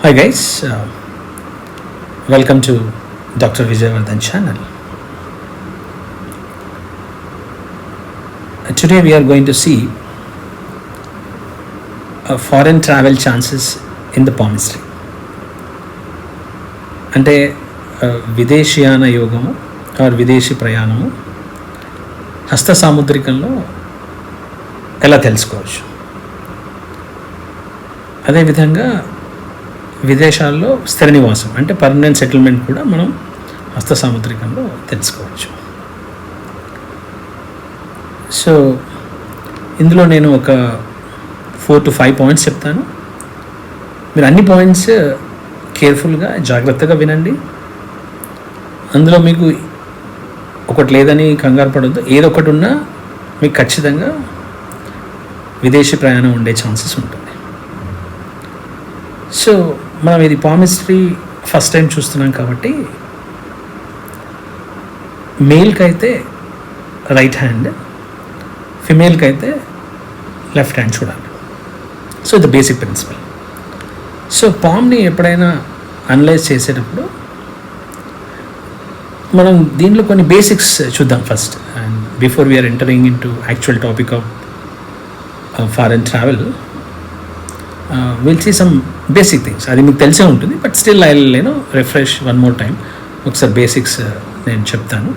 Hi guys welcome to doctor Vijayavardhan channel today we are going to see foreign travel chances in the palmistry అంటే uh, విదేశీయాన యోగము or విదేశీ ప్రయాణము హస్త సాముద్రికంలో ఎలా తెలుసుకోవచ్చు? అదేవిధంగా విదేశాల్లో స్థిర నివాసం అంటే పర్మనెంట్ సెటిల్మెంట్ కూడా మనం హస్త సాముద్రికంలో తెలుసుకోవచ్చు. సో ఇందులో నేను ఒక ఫోర్ టు ఫైవ్ పాయింట్స్ చెప్తాను. మీరు అన్ని పాయింట్స్ కేర్ఫుల్గా జాగ్రత్తగా వినండి. అందులో మీకు ఒకటి లేదని కంగారు పడద్దు. ఏదో ఒకటి ఉన్నా మీకు ఖచ్చితంగా విదేశీ ప్రయాణం ఉండే ఛాన్సెస్ ఉంటుంది. సో మనం ఇది పామిస్ట్రీ ఫస్ట్ టైం చూస్తున్నాం కాబట్టి మేల్కి అయితే రైట్ హ్యాండ్ ఫిమేల్కి అయితే లెఫ్ట్ హ్యాండ్ చూడాలి. సో ఇది బేసిక్ ప్రిన్సిపల్ సో పామ్ని ఎప్పుడైనా అనలైజ్ చేసేటప్పుడు మనం దీంట్లో కొన్ని బేసిక్స్ చూద్దాం first and before we're entering in to actual topic of foreign travel will see some basic things అది మీకు తెలిసే ఉంటుంది బట్ స్టిల్ ఐ నేను రిఫ్రెష్ వన్ మోర్ టైం ఒకసారి బేసిక్స్ uh, నేను చెప్తాను.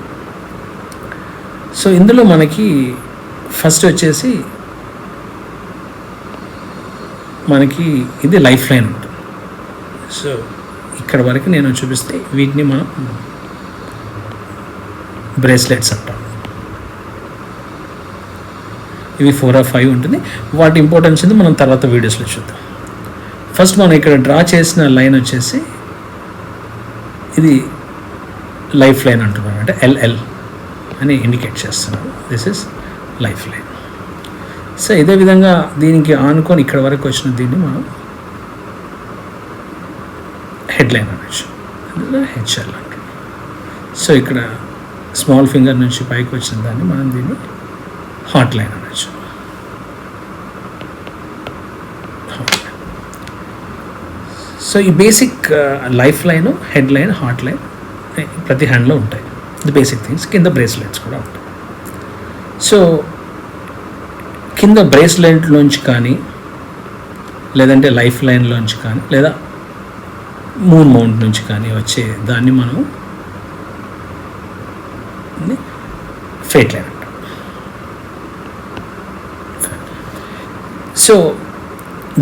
సో ఇందులో మనకి ఫస్ట్ వచ్చేసి మనకి ఇది లైఫ్ లైన్ ఉంటుంది. సో ఇక్కడ వరకు నేను చూపిస్తే వీటిని మనం బ్రేస్లెట్స్ అంటాం. ఇవి ఫోర్ ఆర్ ఫైవ్ ఉంటుంది. వాటి ఇంపార్టెన్స్ మనం తర్వాత వీడియోస్లో చూద్దాం. ఫస్ట్ మనం ఇక్కడ డ్రా చేసిన లైన్ వచ్చేసి ఇది లైఫ్ లైన్ అంటున్నాం అంటే ఎల్ఎల్ అని ఇండికేట్ చేస్తున్నాం. This is life line so ఇదే విధంగా దీనికి ఆనుకొని ఇక్కడ వరకు వచ్చిన దీన్ని మనం హెడ్ లైన్ అనొచ్చు హెచ్ఎల్ అంటున్నాం సో ఇక్కడ స్మాల్ ఫింగర్ నుంచి పైకి వచ్చిన దాన్ని మనం దీన్ని హాట్ లైన్ అనొచ్చు హాట్ లైన్ సో ఈ basic life line head line heart line ప్రతి హ్యాండ్లో ఉంటాయి. ఇది బేసిక్ థింగ్స్ కింద బ్రేస్లెట్స్ కూడా ఉంటాయి. సో కింద బ్రేస్లెట్లోంచి కానీ లేదంటే లైఫ్ లైన్లోంచి కానీ లేదా మూన్ మౌంట్ నుంచి కానీ వచ్చే దాన్ని మనం ఫేట్ లైన్ అంటాం. సో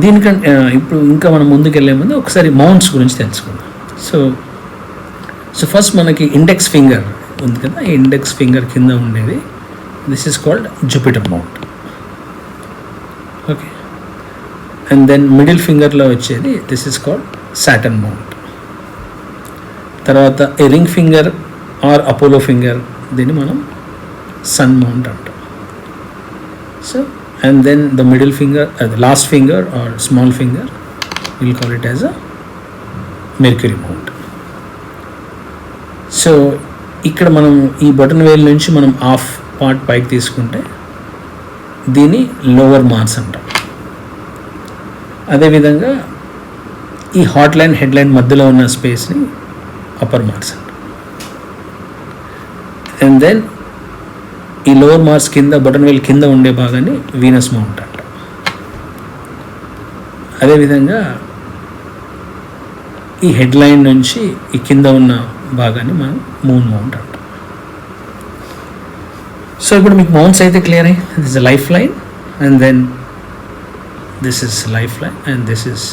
దీనికంటే ఇప్పుడు ఇంకా మనం ముందుకు వెళ్ళే ముందు ఒకసారి మౌంట్స్ గురించి తెలుసుకుందాం. సో సో ఫస్ట్ మనకి ఇండెక్స్ ఫింగర్ ఉంది కదా ఈ ఇండెక్స్ ఫింగర్ కింద ఉండేది. This is called Jupiter mount okay and then middle ఫింగర్లో వచ్చేది this is called Saturn mount తర్వాత ఈ ring finger or Apollo finger దీన్ని మనం సన్ మౌంట్ అంటాం. So and then the middle finger uh, the last finger or small finger we'll call it as a mercury mount. So ఇక్కడ మనం ఈ button వేల్ నుంచి మనం హాఫ్ పార్ట్ పైకి తీసుకుంటే దీన్ని లోవర్ మార్క్స్ అంటాం. అదేవిధంగా ఈ హాట్ లైన్ హెడ్ లైన్ మధ్యలో ఉన్న స్పేస్ని అప్పర్ మార్క్స్ అంటాం. అండ్ దెన్ ఈ లోవర్ మార్స్ కింద బటన్ వేల్ కింద ఉండే భాగాన్ని వీనస్ మౌంట్ అంట అదేవిధంగా ఈ హెడ్ లైన్ నుంచి ఈ కింద ఉన్న భాగాన్ని మనం మూన్ మౌంట్ అంటాం. సో ఇప్పుడు మీకు మౌంట్స్ అయితే క్లియర్ అయ్యి this life line and then this is life line and this is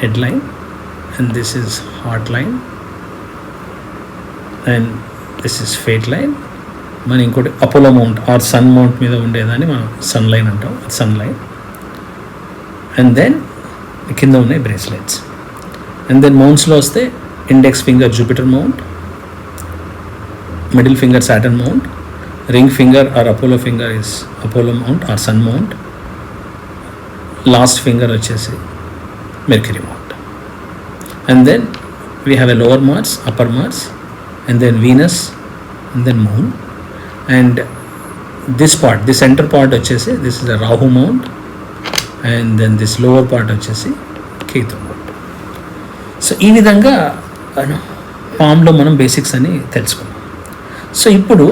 head line and this is heart line and this is fate line మన ఇంకోటి Apollo mount or sun mount మీద ఉండేదాన్ని మనం sun line అంటాం. Sun line. And then కింద ఉన్నాయి bracelets. And then మౌంట్స్లో వస్తే index finger Jupiter mount middle finger Saturn mount ring finger or Apollo finger is Apollo mount or sun mount last finger వచ్చేసి Mercury mount. And then we have a lower Mars upper Mars and then Venus and then moon and this part the centre part వచ్చేసి this is the Rahu mount and then this lower part వచ్చేసి Ketu mount. So ఈ విధంగా ఫామ్లో మనం basics అని తెలుసుకున్నాం. So ఇప్పుడు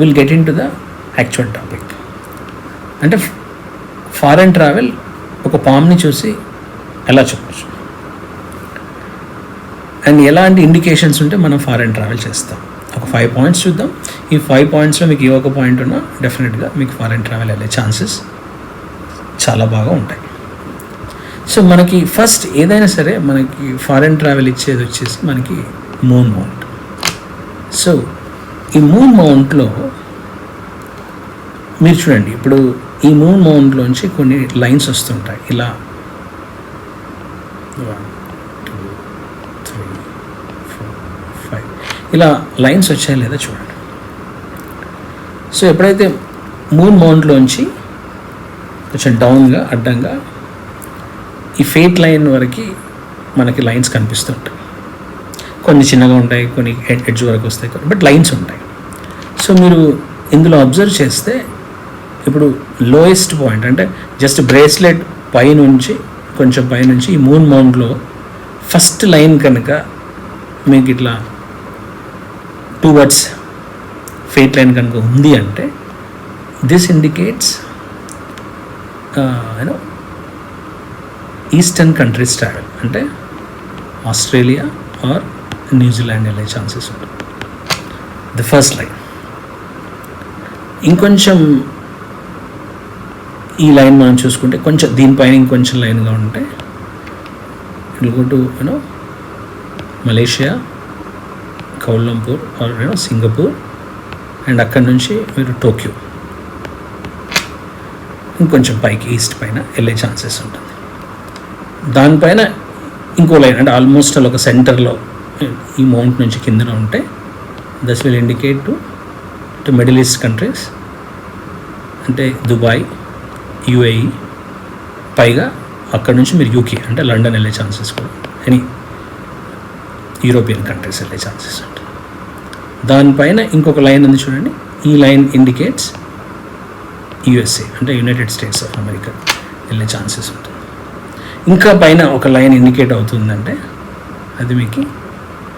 will get in to the actual topic అంటే ఫారెన్ ట్రావెల్ ఒక పామ్ని చూసి ఎలా చెప్పచ్చు అండ్ ఎలాంటి ఇండికేషన్స్ ఉంటే మనం ఫారెన్ ట్రావెల్ చేస్తాం? ఫైవ్ పాయింట్స్ చూద్దాం. ఈ ఫైవ్ పాయింట్స్లో మీకు ఏ ఒక పాయింట్ ఉన్నా డెఫినెట్గా మీకు ఫారెన్ ట్రావెల్ వెళ్ళే ఛాన్సెస్ చాలా బాగా ఉంటాయి. సో మనకి ఫస్ట్ ఏదైనా సరే మనకి ఫారెన్ ట్రావెల్ ఇచ్చేది వచ్చేసి మనకి మూన్ మౌంట్ సో ఈ మూన్ మౌంట్లో మీరు చూడండి ఇప్పుడు ఈ మూన్ మౌంట్లోంచి కొన్ని లైన్స్ వస్తుంటాయి. ఇలా one two three four five ఇలా లైన్స్ వచ్చాయి లేదా చూడండి. సో ఎప్పుడైతే మూన్ మౌంట్లోంచి కొంచెం డౌన్గా అడ్డంగా ఈ ఫేట్ లైన్ వరకు మనకి లైన్స్ కనిపిస్తుంటాయి కొన్ని చిన్నగా ఉంటాయి కొన్ని ఎడ్జ్ వరకు వస్తాయి బట్ లైన్స్ ఉంటాయి. సో మీరు ఇందులో అబ్జర్వ్ చేస్తే ఇప్పుడు లోయెస్ట్ పాయింట్ అంటే జస్ట్ బ్రేస్లెట్ పైనుంచి కొంచెం పైనుంచి ఈ మూన్ మౌంట్లో ఫస్ట్ లైన్ కనుక మీకు ఇట్లా టూ వర్డ్స్ ఫేట్ లైన్ కనుక ఉంది అంటే this indicates you know eastern countries travel అంటే ఆస్ట్రేలియా ఆర్ న్యూజిలాండ్ వెళ్ళే ఛాన్సెస్ ఉంటుంది ది ఫస్ట్ లైన్ ఇంకొంచెం ఈ లైన్ మనం చూసుకుంటే కొంచెం దీనిపైన ఇంకొంచెం లైన్గా ఉంటే it go to you know Malaysia Kuala Lumpur or you know Singapore and అక్కడ నుంచి మీరు టోక్యో. ఇంకొంచెం పైకి ఈస్ట్ పైన వెళ్ళే ఛాన్సెస్ ఉంటుంది. దానిపైన ఇంకో లైన్ అంటే ఆల్మోస్ట్ అలా ఒక సెంటర్లో ఈ మౌంట్ నుంచి కిందన ఉంటే thus will indicate to to middle east countries అంటే దుబాయ్ యుఏఈ పైగా అక్కడ నుంచి మీరు యూకే అంటే లండన్ వెళ్ళే ఛాన్సెస్ కూడా. ఎనీ యూరోపియన్ కంట్రీస్ వెళ్ళే ఛాన్సెస్ ఉంటాయి దానిపైన ఇంకొక లైన్ ఉంది చూడండి. ఈ లైన్ ఇండికేట్స్ యుఎస్ఏ అంటే యునైటెడ్ స్టేట్స్ ఆఫ్ అమెరికా వెళ్ళే ఛాన్సెస్ ఉంటుంది ఇంకా పైన ఒక లైన్ ఇండికేట్ అవుతుందంటే అది మీకు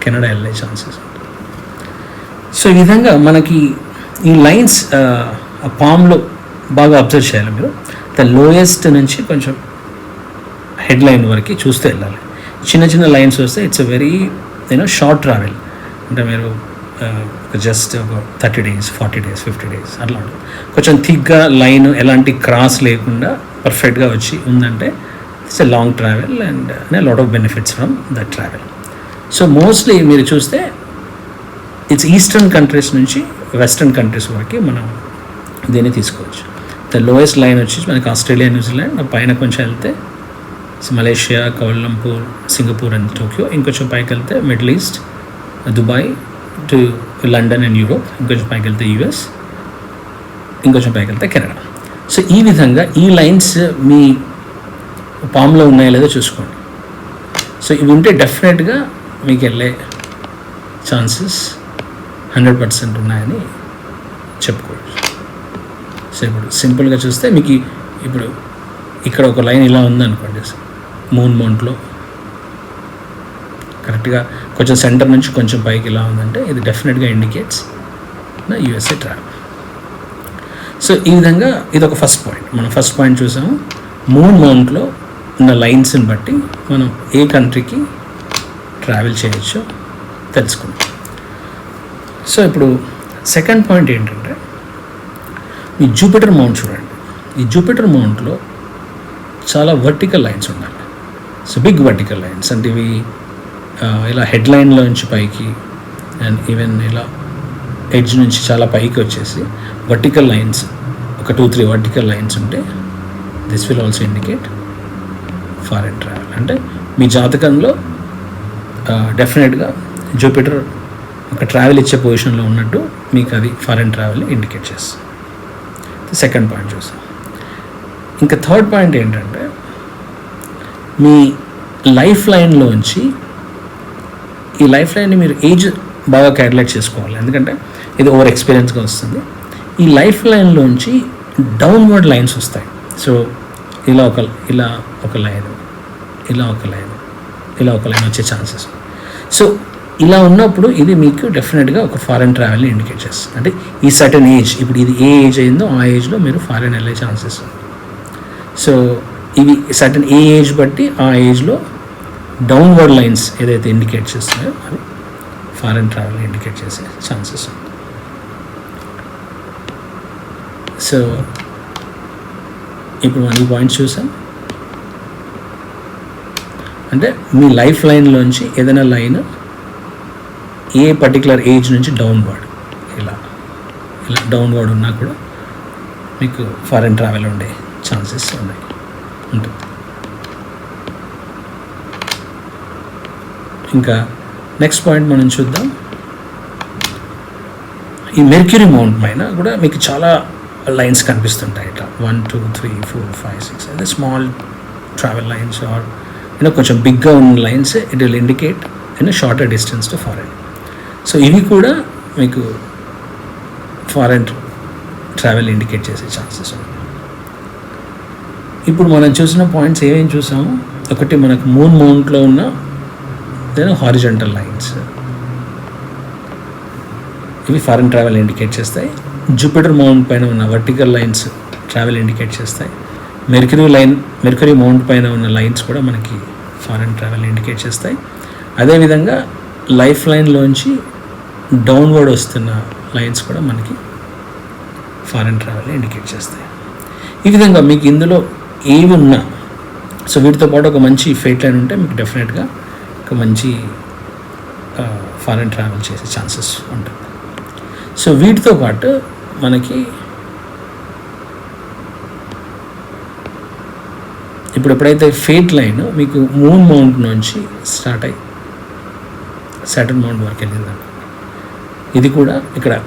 కెనడా వెళ్ళే ఛాన్సెస్ ఉంటుంది సో ఈ విధంగా మనకి ఈ లైన్స్ పామ్లో బాగా అబ్జర్వ్ చేయాలి మీరు. ద లోయెస్ట్ నుంచి కొంచెం హెడ్ లైన్ వరకు చూస్తూ వెళ్ళాలి. చిన్న చిన్న లైన్స్ వస్తే it's a very you know short travel అంటే మీరు జస్ట్ ఒక thirty days forty days fifty days అట్లా ఉంటుంది. కొంచెం థిక్గా లైన్ ఎలాంటి క్రాస్ లేకుండా పర్ఫెక్ట్గా వచ్చి ఉందంటే it's a long travel and lot of benefits from that travel so mostly మీరు చూస్తే ఇట్స్ ఈస్టర్న్ కంట్రీస్ నుంచి వెస్టర్న్ కంట్రీస్ వరకు మనం దీన్ని తీసుకోవచ్చు. ద లోయెస్ట్ లైన్ వచ్చి మనకి ఆస్ట్రేలియా న్యూజిలాండ్ పైన కొంచెం వెళ్తే Malaysia Kuala Lumpur Singapore and Tokyo. ఇంకొంచెం పైకి వెళ్తే middle east Dubai to London and Europe. ఇంకొంచెం పైకి వెళ్తే యూఎస్ ఇంకొంచెం పైకి వెళ్తే కెనడా. సో ఈ విధంగా ఈ లైన్స్ మీ పామ్లో ఉన్నాయో లేదో చూసుకోండి. సో ఇవి ఉంటే డెఫినెట్గా మీకు వెళ్ళే ఛాన్సెస్ హండ్రెడ్ పర్సెంట్ ఉన్నాయని చెప్పుకోవచ్చు. సో ఇప్పుడు సింపుల్గా చూస్తే మీకు ఇప్పుడు ఇక్కడ ఒక లైన్ ఇలా ఉందనుకోండి. మూన్ మౌంట్లో కరెక్ట్గా కొంచెం సెంటర్ నుంచి కొంచెం పైకి ఇలా ఉందంటే ఇది డెఫినెట్గా ఇండికేట్స్ నా యూఎస్ఏ ట్రావెల్ సో ఈ విధంగా ఇది ఒక ఫస్ట్ పాయింట్ మనం ఫస్ట్ పాయింట్ చూసాము. మూన్ మౌంట్లో ఉన్న లైన్స్ని బట్టి మనం ఏ కంట్రీకి ట్రావెల్ చేయొచ్చో తెలుసుకుంటాం సో ఇప్పుడు సెకండ్ పాయింట్ ఏంటంటే ఈ జూపిటర్ మౌంట్ చూడండి. ఈ జూపిటర్ మౌంట్లో చాలా వర్టికల్ లైన్స్ ఉండాలి. సో బిగ్ వర్టికల్ లైన్స్ అంటే ఇవి ఇలా హెడ్ లైన్లో నుంచి పైకి అండ్ ఈవెన్ ఇలా ఎడ్జ్ నుంచి చాలా పైకి వచ్చేసి వర్టికల్ లైన్స్ ఒక టూ త్రీ వర్టికల్ లైన్స్ ఉంటే this will also indicate foreign travel అంటే మీ జాతకంలో డెఫినెట్గా జూపిటర్ ఒక ట్రావెల్ ఇచ్చే పొజిషన్లో ఉన్నట్టు మీకు అది ఫారెన్ ట్రావెల్ ఇండికేట్ చేస్తుంది. సెకండ్ పాయింట్ చూసాం ఇంకా థర్డ్ పాయింట్ ఏంటంటే మీ లైఫ్ లైన్లోంచి ఈ లైఫ్ లైన్ని మీరు ఏజ్ బాగా క్యాలిక్యులేట్ చేసుకోవాలి. ఎందుకంటే ఇది ఓవర్ ఎక్స్పీరియన్స్గా వస్తుంది. ఈ లైఫ్ లైన్లోంచి డౌన్వర్డ్ లైన్స్ వస్తాయి. సో ఇలా ఒక ఇలా ఒక లైన్ ఇలా ఒక లైన్ ఇలా ఒక లైన్ వచ్చే ఛాన్సెస్. సో ఇలా ఉన్నప్పుడు ఇది మీకు డెఫినెట్గా ఒక ఫారెన్ ట్రావెల్ని ఇండికేట్ చేస్తుంది. అంటే ఈ సర్టన్ ఏజ్ ఇప్పుడు ఇది ఏ ఏజ్ అయిందో ఆ ఏజ్లో మీరు ఫారెన్ వెళ్ళే ఛాన్సెస్. సో ఇవి సర్టన్ ఏ ఏజ్ బట్టి ఆ ఏజ్లో డౌన్వర్డ్ లైన్స్ ఏదైతే ఇండికేట్ చేస్తున్నాయో అవి ఫారెన్ ట్రావెల్ ఇండికేట్ చేసే ఛాన్సెస్ ఉంది సో ఇప్పుడు మనం ఈ పాయింట్స్ చూసాం. అంటే మీ లైఫ్ లైన్లోంచి ఏదైనా లైన్ ఏ పర్టికులర్ ఏజ్ నుంచి డౌన్వర్డ్ ఇలా ఇలా డౌన్వర్డ్ ఉన్నా కూడా మీకు ఫారెన్ ట్రావెల్ ఉండే ఛాన్సెస్ ఉన్నాయి. ఉంటుంది. ఇంకా నెక్స్ట్ పాయింట్ మనం చూద్దాం. ఈ మెర్క్యూరీ మౌంట్ పైన కూడా మీకు చాలా లైన్స్ కనిపిస్తుంటాయి ఇట్లా. One two three four five six అదే small travel lines or you know కొంచెం బిగ్గా ఉన్న lines it will indicate in shorter distance to foreign so ఇవి కూడా మీకు ఫారెన్ ట్రావెల్ ఇండికేట్ చేసే ఛాన్సెస్ ఉన్నాయి. ఇప్పుడు మనం చూసిన పాయింట్స్ ఏమేమి చూసాము? ఒకటి మనకు మూన్ మౌంట్లో ఉన్న దెన్ హారిజంటల్ లైన్స్ ఇవి ఫారెన్ ట్రావెల్ ఇండికేట్ చేస్తాయి. జూపిటర్ మౌంట్ పైన ఉన్న వర్టికల్ లైన్స్ ట్రావెల్ ఇండికేట్ చేస్తాయి. మెర్కరీ లైన్ మెర్కరీ మౌంట్ పైన ఉన్న లైన్స్ కూడా మనకి ఫారెన్ ట్రావెల్ ఇండికేట్ చేస్తాయి. అదేవిధంగా లైఫ్ లైన్లోంచి డౌన్వర్డ్ వస్తున్న లైన్స్ కూడా మనకి ఫారెన్ ట్రావెల్ ఇండికేట్ చేస్తాయి. ఈ విధంగా మీకు ఇందులో ఏవి ఉన్నా. సో వీటితో పాటు ఒక మంచి ఫేట్ లైన్ ఉంటే మీకు డెఫినెట్గా ఒక మంచి ఫారెన్ ట్రావెల్ చేసే ఛాన్సెస్ ఉంటుంది సో వీటితో పాటు మనకి ఇప్పుడు ఎప్పుడైతే ఫేట్ లైన్ మీకు మూన్ మౌంట్ నుంచి స్టార్ట్ అయ్యి సాటర్న్ మౌంట్ వరకు వెళ్ళిందండి ఇది కూడా ఇక్కడ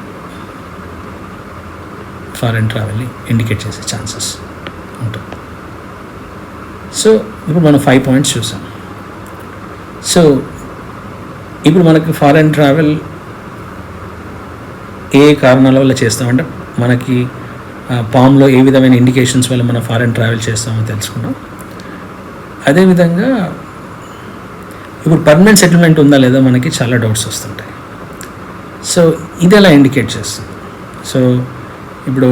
ఫారెన్ ట్రావెల్ని ఇండికేట్ చేసే ఛాన్సెస్ ఉంటుంది సో ఇప్పుడు మనం ఫైవ్ పాయింట్స్ చూసాం. సో ఇప్పుడు మనకి ఫారెన్ ట్రావెల్ ఏ కారణాల వల్ల చేస్తామంటే మనకి పామ్లో ఏ విధమైన ఇండికేషన్స్ వల్ల మనం ఫారెన్ ట్రావెల్ చేస్తామో తెలుసుకున్నాం అదేవిధంగా ఇప్పుడు పర్మనెంట్ సెటిల్మెంట్ ఉందా లేదా మనకి చాలా డౌట్స్ వస్తుంటాయి. సో ఇది ఎలా ఇండికేట్ చేస్తుంది? సో ఇప్పుడు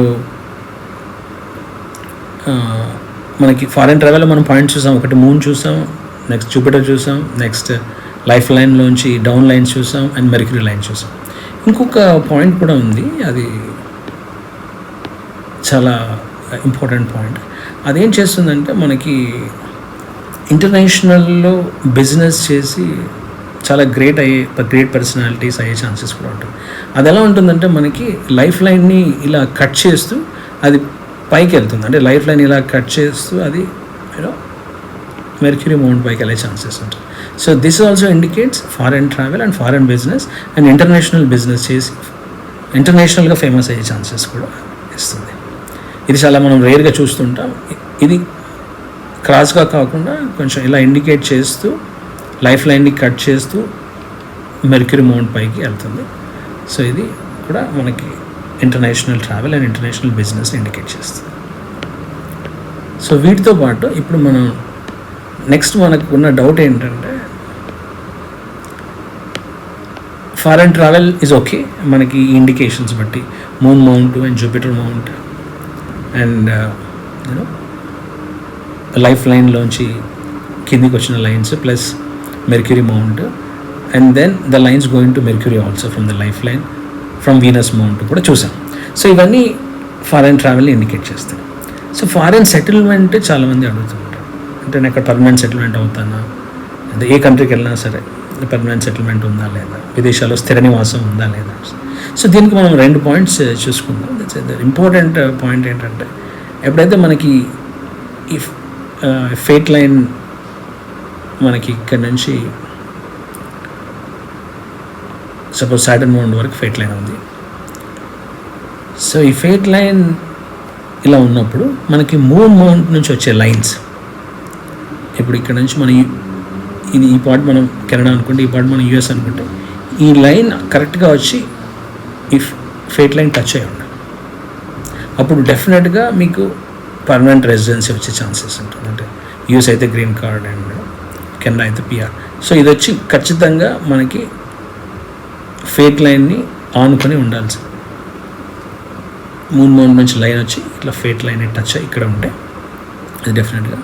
మనకి ఫారెన్ ట్రావెల్ మనం పాయింట్ చూసాం. ఒకటి మూన్ చూసాం నెక్స్ట్ జూపిటర్ చూసాం నెక్స్ట్ లైఫ్ లైన్లోంచి డౌన్ లైన్స్ చూసాం అండ్ మెరికరీ లైన్ చూసాం. ఇంకొక పాయింట్ కూడా ఉంది. అది చాలా ఇంపార్టెంట్ పాయింట్ అదేం చేస్తుందంటే మనకి ఇంటర్నేషనల్లో బిజినెస్ చేసి చాలా గ్రేట్ అయ్యే గ్రేట్ పర్సనాలిటీస్ అయ్యే ఛాన్సెస్ కూడా ఉంటాయి. అది ఎలా ఉంటుందంటే మనకి లైఫ్ లైన్ని ఇలా కట్ చేస్తూ అది పైకి వెళ్తుంది అంటే లైఫ్ లైన్ ఇలా కట్ చేస్తూ అది యూనో మెర్క్యూరీ మౌంట్ పైకి వెళ్ళే ఛాన్సెస్ ఉంటాయి. So this also indicates foreign travel and foreign business and international business చేసి ఇంటర్నేషనల్గా ఫేమస్ అయ్యే ఛాన్సెస్ కూడా ఇస్తుంది. ఇది చాలా మనం రేర్గా చూస్తుంటాం. ఇది క్రాస్గా కాకుండా కొంచెం ఇలా ఇండికేట్ చేస్తూ లైఫ్ లైన్ని కట్ చేస్తూ మెర్క్యూరీ మౌంట్ పైకి వెళ్తుంది. సో ఇది కూడా మనకి international travel and international business indicate చేస్తుంది. సో వీటితో పాటు ఇప్పుడు మనం నెక్స్ట్ మనకు ఉన్న డౌట్ ఏంటంటే ఫారెన్ ట్రావెల్ ఇస్ ఓకే మనకి ఇండికేషన్స్ బట్టి moon mount and Jupiter mount and you know life లైన్లోంచి కిందికి వచ్చిన lines plus mercury mount and then the lines going to mercury also from the life line from Venus mount కూడా చూసాం. So ఇవన్నీ foreign ట్రావెల్ని indicate చేస్తాయి. So foreign settlement చాలామంది అడుగుతుంటారు అంటే నేను అక్కడ పర్మనెంట్ సెటిల్మెంట్ అవుతానా? అంటే ఏ కంట్రీకి వెళ్ళినా సరే పర్మనెంట్ సెటిల్మెంట్ ఉందా లేదా? విదేశాల్లో స్థిర నివాసం ఉందా లేదా? సో దీనికి మనం రెండు పాయింట్స్ uh, చూసుకుందాం. ఇంపార్టెంట్ పాయింట్ uh, ఏంటంటే ఎప్పుడైతే మనకి ఈ uh, ఫేట్ లైన్ మనకి ఇక్కడ నుంచి సపోజ్ సాటర్న్ మౌంట్ వరకు ఫేట్ లైన్ ఉంది. సో ఈ ఫేట్ లైన్ ఇలా ఉన్నప్పుడు మనకి మూన్ మౌంట్ నుంచి వచ్చే లైన్స్. ఇప్పుడు ఇక్కడ నుంచి మనం ఇది ఈ పార్ట్ మనం కెనడా అనుకుంటే ఈ పార్ట్ మనం యూఎస్ అనుకుంటే ఈ లైన్ కరెక్ట్గా వచ్చి ఈ ఫేట్ లైన్ టచ్ అయ్యి ఉండాలి. అప్పుడు డెఫినెట్గా మీకు పర్మనెంట్ రెసిడెన్సీ వచ్చే ఛాన్సెస్ ఉంటుంది. అంటే యూఎస్ అయితే గ్రీన్ కార్డ్ అండ్ కెనడా అయితే పిఆర్. సో ఇది వచ్చి ఖచ్చితంగా మనకి ఫేట్ లైన్ని ఆనుకొని ఉండాల్సి. మూడు మూడు నుంచి లైన్ వచ్చి ఇట్లా ఫేట్ లైన్ టచ్ అయ్యి ఇక్కడ ఉంటే అది డెఫినెట్గా.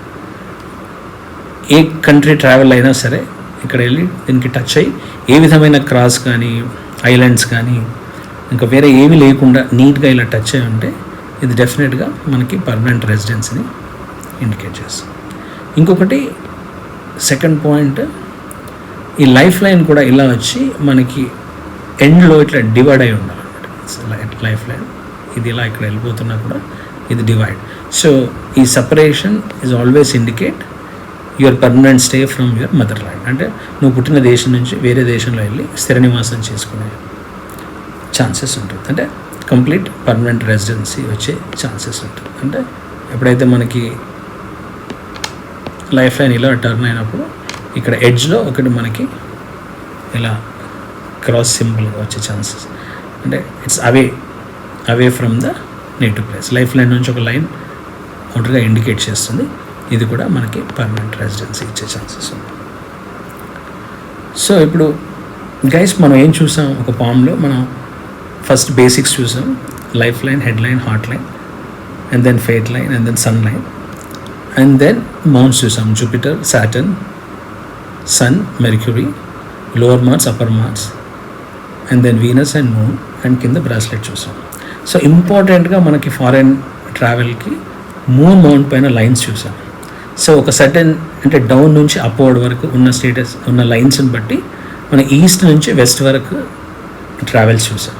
ఏ కంట్రీ ట్రావెల్ అయినా సరే ఇక్కడ వెళ్ళి దీనికి టచ్ అయ్యి ఏ విధమైన క్రాస్ కానీ ఐలాండ్స్ కానీ ఇంకా వేరే ఏమీ లేకుండా నీట్గా ఇలా టచ్ అయి ఉంటే ఇది డెఫినెట్గా మనకి పర్మనెంట్ రెసిడెన్సీని ఇండికేట్ చేస్తుంది. ఇంకొకటి సెకండ్ పాయింట్ ఈ లైఫ్ లైన్ కూడా ఇలా వచ్చి మనకి ఎండ్లో ఇట్లా డివైడ్ అయి ఉండాలన్నమాట. Life line. ఇది ఇలా ఇక్కడ వెళ్ళిపోతున్నా కూడా ఇది డివైడ్. సో ఈ separation is always indicate your permanent stay from your mother land అంటే నువ్వు పుట్టిన దేశం నుంచి వేరే దేశంలో వెళ్ళి స్థిర నివాసం చేసుకునే ఛాన్సెస్ ఉంటుంది. అంటే కంప్లీట్ పర్మనెంట్ రెసిడెన్సీ వచ్చే ఛాన్సెస్ ఉంటుంది. అంటే ఎప్పుడైతే మనకి లైఫ్ లైన్ ఇలా టర్న్ అయినప్పుడు ఇక్కడ ఎడ్జ్లో ఒకటి మనకి ఇలా క్రాస్ సింబల్గా వచ్చే ఛాన్సెస్ అంటే it's away away from the native place life line నుంచి ఒక లైన్ ఒంటరిగా ఇండికేట్ చేస్తుంది. ఇది కూడా మనకి పర్మనెంట్ రెసిడెన్సీ ఇచ్చే ఛాన్సెస్ ఉంది. సో ఇప్పుడు గైస్ మనం ఏం చూసాం? ఒక పామ్లో మనం ఫస్ట్ బేసిక్స్ చూసాం. Life line head line heart line and then fate line and then sun line and then mounts చూసాం. Jupiter Saturn sun mercury lower Mars upper Mars and then Venus and moon and కింద bracelet చూసాం. So ఇంపార్టెంట్గా మనకి foreign ట్రావెల్కి moon mount పైన lines చూసాం. So ఒక certain అంటే డౌన్ నుంచి అప్వర్డ్ వరకు ఉన్న స్టేటస్ ఉన్న లైన్స్ని బట్టి మనం ఈస్ట్ నుంచి వెస్ట్ వరకు ట్రావెల్స్ చూసాం.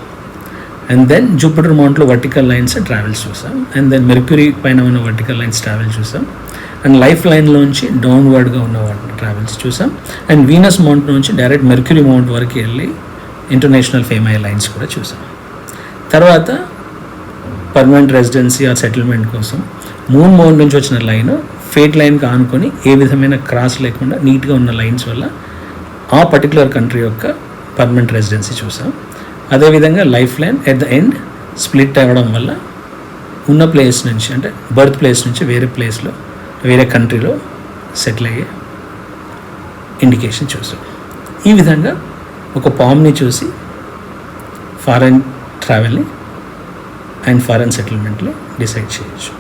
అండ్ దెన్ జూపిటర్ మౌంట్లో వర్టికల్ లైన్స్ ట్రావెల్స్ చూసాం. అండ్ దెన్ మెర్క్యూరీ పైన ఉన్న వర్టికల్ లైన్స్ ట్రావెల్ చూసాం. అండ్ లైఫ్ లైన్లోంచి డౌన్వర్డ్గా ఉన్న ట్రావెల్స్ చూసాం. అండ్ వీనస్ మౌంట్ నుంచి డైరెక్ట్ మెర్క్యూరీ మౌంట్ వరకు వెళ్ళి ఇంటర్నేషనల్ ఫేమ్ అయ్యే లైన్స్ కూడా చూసాం. తర్వాత పర్మనెంట్ రెసిడెన్సీ ఆ సెటిల్మెంట్ కోసం మూన్ మౌన్ నుంచి వచ్చిన లైన్ ఫేట్ లైన్కి ఆనుకొని ఏ విధమైన క్రాస్ లేకుండా నీట్గా ఉన్న లైన్స్ వల్ల ఆ పర్టికులర్ కంట్రీ యొక్క పర్మనెంట్ రెసిడెన్సీ చూసాం. అదేవిధంగా life line at the end split అవ్వడం వల్ల ఉన్న ప్లేస్ నుంచి అంటే బర్త్ ప్లేస్ నుంచి వేరే ప్లేస్లో వేరే కంట్రీలో సెటిల్ అయ్యే ఇండికేషన్ చూసాం. ఈ విధంగా ఒక పామ్ని చూసి ఫారెన్ ట్రావెల్ని అండ్ ఫారెన్ సెటిల్మెంట్ని డిసైడ్ చేయొచ్చు.